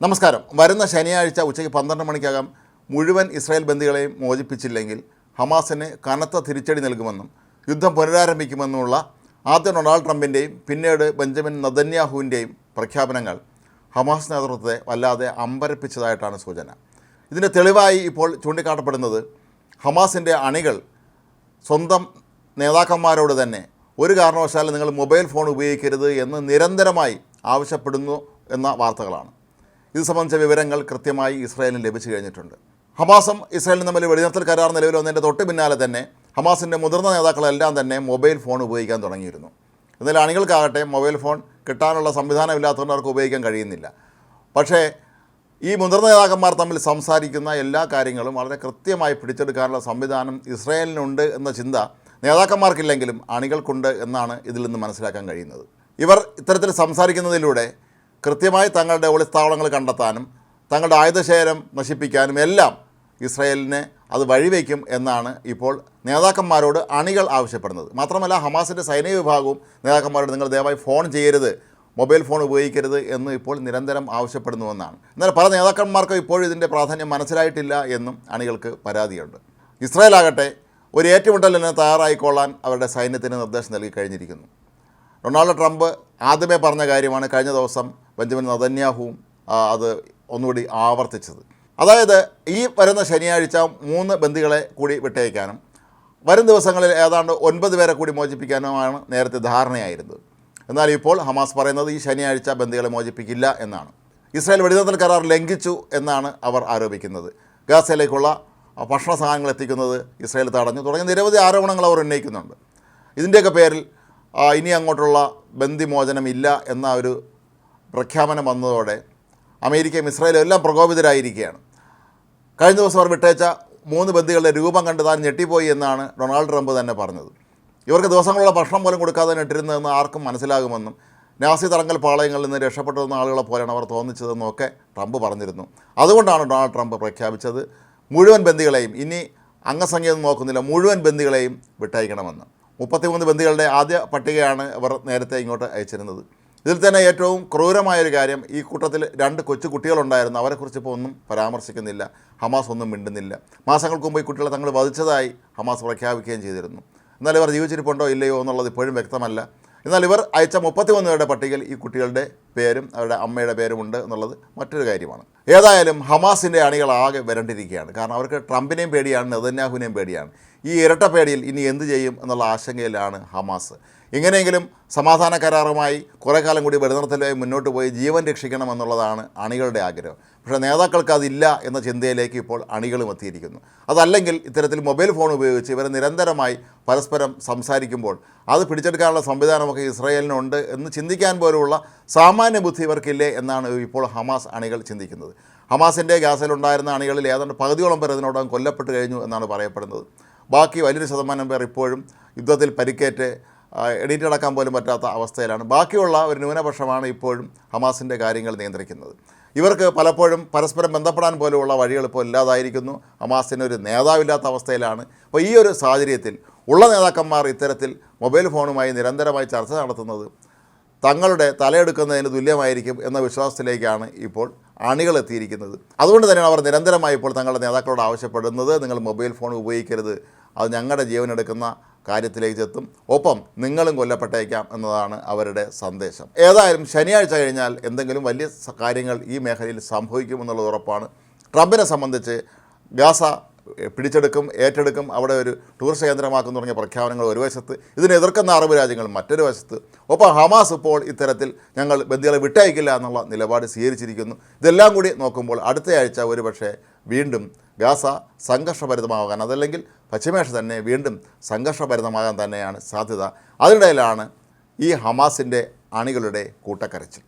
നമസ്കാരം. വരുന്ന ശനിയാഴ്ച ഉച്ചയ്ക്ക് പന്ത്രണ്ട് മണിക്കകം മുഴുവൻ ഇസ്രായേൽ ബന്ദികളെയും മോചിപ്പിച്ചില്ലെങ്കിൽ ഹമാസിന് കനത്ത തിരിച്ചടി നൽകുമെന്നും യുദ്ധം പുനരാരംഭിക്കുമെന്നുമുള്ള ആദ്യം ഡൊണാൾഡ് ട്രംപിന്റെയും പിന്നീട് ബെഞ്ചമിൻ നദന്യാഹുവിന്റെയും പ്രഖ്യാപനങ്ങൾ ഹമാസ് നേതൃത്വത്തെ വല്ലാതെ അമ്പരപ്പിച്ചതായിട്ടാണ് സൂചന. ഇതിന്റെ തെളിവായി ഇപ്പോൾ ചൂണ്ടിക്കാട്ടപ്പെടുന്നത് ഹമാസിന്റെ അണികൾ സ്വന്തം നേതാക്കന്മാരോട് തന്നെ ഒരു കാരണവശാലും നിങ്ങൾ മൊബൈൽ ഫോൺ ഉപയോഗിക്കരുത് എന്ന് നിരന്തരമായി ആവശ്യപ്പെടുന്നു എന്ന വാർത്തകളാണ്. ഇത് സംബന്ധിച്ച വിവരങ്ങൾ കൃത്യമായി ഇസ്രായേലിന് ലഭിച്ചു കഴിഞ്ഞിട്ടുണ്ട്. ഹമാസും ഇസ്രായേലും തമ്മിൽ വെടിനിർത്തൽ കരാർ നിലവിൽ വന്നതിന്റെ തൊട്ട് പിന്നാലെ തന്നെ ഹമാസിന്റെ മുതിർന്ന നേതാക്കളെല്ലാം തന്നെ മൊബൈൽ ഫോൺ ഉപയോഗിക്കാൻ തുടങ്ങിയിരുന്നു. എന്നാൽ അണികൾക്കാകട്ടെ മൊബൈൽ ഫോൺ കിട്ടാനുള്ള സംവിധാനമില്ലാത്തതുകൊണ്ട് അവർക്ക് ഉപയോഗിക്കാൻ കഴിയുന്നില്ല. പക്ഷേ ഈ മുതിർന്ന നേതാക്കന്മാർ തമ്മിൽ സംസാരിക്കുന്ന എല്ലാ കാര്യങ്ങളും വളരെ കൃത്യമായി പിടിച്ചെടുക്കാനുള്ള സംവിധാനം ഇസ്രായേലിനുണ്ട് എന്ന ചിന്ത നേതാക്കന്മാർക്കില്ലെങ്കിലും അണികൾക്കുണ്ട് എന്നാണ് ഇതിൽ നിന്ന് മനസ്സിലാക്കാൻ കഴിയുന്നത്. ഇവർ ഇത്തരത്തിൽ സംസാരിക്കുന്നതിലൂടെ കൃത്യമായി തങ്ങളുടെ ഒളിസ്ഥാവളങ്ങൾ കണ്ടെത്താനും തങ്ങളുടെ ആയുധശേഖരം നശിപ്പിക്കാനും എല്ലാം ഇസ്രായേലിനെ അത് വഴിവെക്കും എന്നാണ് ഇപ്പോൾ നേതാക്കന്മാരോട് അണികൾ ആവശ്യപ്പെടുന്നത്. മാത്രമല്ല ഹമാസിന്റെ സൈനിക വിഭാഗവും നേതാക്കന്മാരോട് നിങ്ങൾ ദയവായി ഫോൺ ചെയ്യരുത് മൊബൈൽ ഫോൺ ഉപയോഗിക്കരുത് എന്ന് ഇപ്പോൾ നിരന്തരം ആവശ്യപ്പെടുന്നുവെന്നാണ്. എന്നാൽ പല നേതാക്കന്മാർക്കും ഇപ്പോഴും ഇതിന്റെ പ്രാധാന്യം മനസ്സിലായിട്ടില്ല എന്നും അണികൾക്ക് പരാതിയുണ്ട്. ഇസ്രായേൽ ആകട്ടെ ഒരു ഏറ്റുമുട്ടലിന് തയ്യാറായിക്കൊള്ളാൻ അവരുടെ സൈന്യത്തിന് നിർദ്ദേശം നൽകി കഴിഞ്ഞിരിക്കുന്നു. ഡൊണാൾഡ് ട്രംപ് ആദ്യമേ പറഞ്ഞ കാര്യമാണ് കഴിഞ്ഞ ദിവസം ബെഞ്ചമിൻ നദന്യാഹുവും അത് ഒന്നുകൂടി ആവർത്തിച്ചത്. അതായത് ഈ വരുന്ന ശനിയാഴ്ച മൂന്ന് ബന്ദികളെ കൂടി വിട്ടയക്കാനും വരും ദിവസങ്ങളിൽ ഏതാണ്ട് ഒൻപത് പേരെ കൂടി മോചിപ്പിക്കാനുമാണ് നേരത്തെ ധാരണയായിരുന്നത്. എന്നാൽ ഇപ്പോൾ ഹമാസ് പറയുന്നത് ഈ ശനിയാഴ്ച ബന്ദികളെ മോചിപ്പിക്കില്ല എന്നാണ്. ഇസ്രായേൽ വെടിനിർത്തൽ കരാർ ലംഘിച്ചു എന്നാണ് അവർ ആരോപിക്കുന്നത്. ഗാസയിലേക്കുള്ള ഭക്ഷണ സാധനങ്ങൾ എത്തിക്കുന്നത് ഇസ്രായേൽ തടഞ്ഞു തുടങ്ങിയ നിരവധി ആരോപണങ്ങൾ അവർ ഉന്നയിക്കുന്നുണ്ട്. ഇതിന്റെയൊക്കെ പേരിൽ ഇനി അങ്ങോട്ടുള്ള ബന്ധിമോചനമില്ല എന്ന ഒരു പ്രഖ്യാപനം വന്നതോടെ അമേരിക്കയും ഇസ്രായേലും എല്ലാം പ്രകോപിതരായിരിക്കുകയാണ്. കഴിഞ്ഞ ദിവസം അവർ വിട്ടേച്ച മൂന്ന് ബന്ദികളുടെ രൂപം കണ്ട് താൻ ഞെട്ടിപ്പോയി എന്നാണ് ഡൊണാൾഡ് ട്രംപ് തന്നെ പറഞ്ഞത്. ഇവർക്ക് ദിവസങ്ങളുള്ള ഭക്ഷണം പോലും കൊടുക്കാതെ ഇട്ടിരുന്നതെന്ന് ആർക്കും മനസ്സിലാകുമെന്നും നാസി തടങ്കൽ പാളയങ്ങളിൽ നിന്ന് രക്ഷപ്പെട്ടിരുന്ന ആളുകളെ പോലെയാണ് അവർ തോന്നിച്ചതെന്നും ഒക്കെ ട്രംപ് പറഞ്ഞിരുന്നു. അതുകൊണ്ടാണ് ഡൊണാൾഡ് ട്രംപ് പ്രഖ്യാപിച്ചത് മുഴുവൻ ബന്ദികളെയും ഇനി അംഗസംഖ്യയൊന്നും നോക്കുന്നില്ല മുഴുവൻ ബന്ദികളെയും വിട്ടയക്കണമെന്ന്. മുപ്പത്തിമൂന്ന് ബന്ദികളുടെ ആദ്യ പട്ടികയാണ് അവർ നേരത്തെ ഇങ്ങോട്ട് അയച്ചിരുന്നത്. ഇതിൽ തന്നെ ഏറ്റവും ക്രൂരമായൊരു കാര്യം ഈ കൂട്ടത്തിൽ രണ്ട് കൊച്ചു കുട്ടികളുണ്ടായിരുന്നു. അവരെക്കുറിച്ച് ഇപ്പോൾ ഒന്നും പരാമർശിക്കുന്നില്ല. ഹമാസ് ഒന്നും മിണ്ടുന്നില്ല. മാസങ്ങൾക്ക് മുമ്പ് ഈ കുട്ടികളെ തങ്ങൾ വധിച്ചതായി ഹമാസ് പ്രഖ്യാപിക്കുകയും ചെയ്തിരുന്നു. എന്നാൽ ഇവർ ജീവിച്ചിരിപ്പുണ്ടോ ഇല്ലയോ എന്നുള്ളത് ഇപ്പോഴും വ്യക്തമല്ല. എന്നാൽ ഇവർ അയച്ച മുപ്പത്തിമൂന്ന് പേരുടെ പട്ടികയിൽ ഈ കുട്ടികളുടെ പേരും അവരുടെ അമ്മയുടെ പേരും ഉണ്ട് എന്നുള്ളത് മറ്റൊരു കാര്യമാണ്. ഏതായാലും ഹമാസിന്റെ അണികൾ ആകെ വരണ്ടിരിക്കുകയാണ്. കാരണം അവർക്ക് ട്രംപിനെയും പേടിയാണ് നെതന്യാഹുവിനെയും പേടിയാണ്. ഈ ഇരട്ടപ്പേടിയിൽ ഇനി എന്ത് ചെയ്യും എന്നുള്ള ആശങ്കയിലാണ് ഹമാസ്. എങ്ങനെയെങ്കിലും സമാധാന കരാറുമായി കുറേ കാലം കൂടി വെടിനിർത്തലുമായി മുന്നോട്ട് പോയി ജീവൻ രക്ഷിക്കണം എന്നുള്ളതാണ് അണികളുടെ ആഗ്രഹം. പക്ഷേ നേതാക്കൾക്ക് അതില്ല എന്ന ചിന്തയിലേക്ക് ഇപ്പോൾ അണികളും എത്തിയിരിക്കുന്നു. അതല്ലെങ്കിൽ ഇത്തരത്തിൽ മൊബൈൽ ഫോൺ ഉപയോഗിച്ച് ഇവരെ നിരന്തരമായി പരസ്പരം സംസാരിക്കുമ്പോൾ അത് പിടിച്ചെടുക്കാനുള്ള സംവിധാനമൊക്കെ ഇസ്രായേലിനുണ്ട് എന്ന് ചിന്തിക്കാൻ പോലുള്ള സാമാന്യ ബുദ്ധി ഇവർക്കില്ലേ എന്നാണ് ഇപ്പോൾ ഹമാസ് അണികൾ ചിന്തിക്കുന്നത്. ഹമാസിന്റെ ഗാസയിലുണ്ടായിരുന്ന അണികളിൽ ഏതാണ്ട് പകുതിയോളം പേർ ഇതിനോടകം കൊല്ലപ്പെട്ട് കഴിഞ്ഞു എന്നാണ് പറയപ്പെടുന്നത്. ബാക്കി വലിയൊരു ശതമാനം പേർ ഇപ്പോഴും യുദ്ധത്തിൽ പരിക്കേറ്റ് എണീറ്റ് നടക്കാൻ പോലും പറ്റാത്ത അവസ്ഥയിലാണ്. ബാക്കിയുള്ള ഒരു ന്യൂനപക്ഷമാണ് ഇപ്പോഴും ഹമാസിന്റെ കാര്യങ്ങൾ നിയന്ത്രിക്കുന്നത്. ഇവർക്ക് പലപ്പോഴും പരസ്പരം ബന്ധപ്പെടാൻ പോലുമുള്ള വഴികൾ ഇപ്പോൾ ഇല്ലാതായിരിക്കുന്നു. ഹമാസിന് ഒരു നേതാവില്ലാത്ത അവസ്ഥയിലാണ്. അപ്പോൾ ഈ ഒരു സാഹചര്യത്തിൽ ഉള്ള നേതാക്കന്മാർ ഇത്തരത്തിൽ മൊബൈൽ ഫോണുമായി നിരന്തരമായി ചർച്ച നടത്തുന്നത് തങ്ങളുടെ തലയെടുക്കുന്നതിന് തുല്യമായിരിക്കും എന്ന വിശ്വാസത്തിലേക്കാണ് ഇപ്പോൾ അണികൾ എത്തിയിരിക്കുന്നത് അതുകൊണ്ട് തന്നെയാണ് അവർ നിരന്തരമായി ഇപ്പോൾ തങ്ങളുടെ നേതാക്കളോട് ആവശ്യപ്പെടുന്നത്. നിങ്ങൾ മൊബൈൽ ഫോൺ ഉപയോഗിക്കരുത്. അത് ഞങ്ങളുടെ ജീവനെടുക്കുന്ന കാര്യത്തിലേക്ക് എത്തും ഒപ്പം നിങ്ങളും കൊല്ലപ്പെട്ടേക്കാം എന്നതാണ് അവരുടെ സന്ദേശം. ഏതായാലും ശനിയാഴ്ച കഴിഞ്ഞാൽ എന്തെങ്കിലും വലിയ കാര്യങ്ങൾ ഈ മേഖലയിൽ സംഭവിക്കുമെന്നുള്ളത് ഉറപ്പാണ്. ട്രംപിനെ സംബന്ധിച്ച് ഗാസ പിടിച്ചെടുക്കും ഏറ്റെടുക്കും അവിടെ ഒരു ടൂറിസ്റ്റ് കേന്ദ്രമാക്കും തുടങ്ങിയ പ്രഖ്യാപനങ്ങൾ ഒരു വശത്ത് ഇതിനെ എതിർക്കുന്ന അറബ് രാജ്യങ്ങൾ മറ്റൊരു വശത്ത്. ഒപ്പം ഹമാസ് ഇപ്പോൾ ഇത്തരത്തിൽ ഞങ്ങൾ ബന്ദികളെ വിട്ടയക്കില്ല എന്നുള്ള നിലപാട് സ്വീകരിച്ചിരിക്കുന്നു. ഇതെല്ലാം കൂടി നോക്കുമ്പോൾ അടുത്തയാഴ്ച ഒരുപക്ഷെ വീണ്ടും ഗാസ സംഘർഷഭരിതമാകാൻ അതല്ലെങ്കിൽ പശ്ചിമേഷ തന്നെ വീണ്ടും സംഘർഷഭരിതമാകാൻ തന്നെയാണ് സാധ്യത. അതിനിടയിലാണ് ഈ ഹമാസിന്റെ അണികളുടെ കൂട്ടക്കരച്ചിൽ.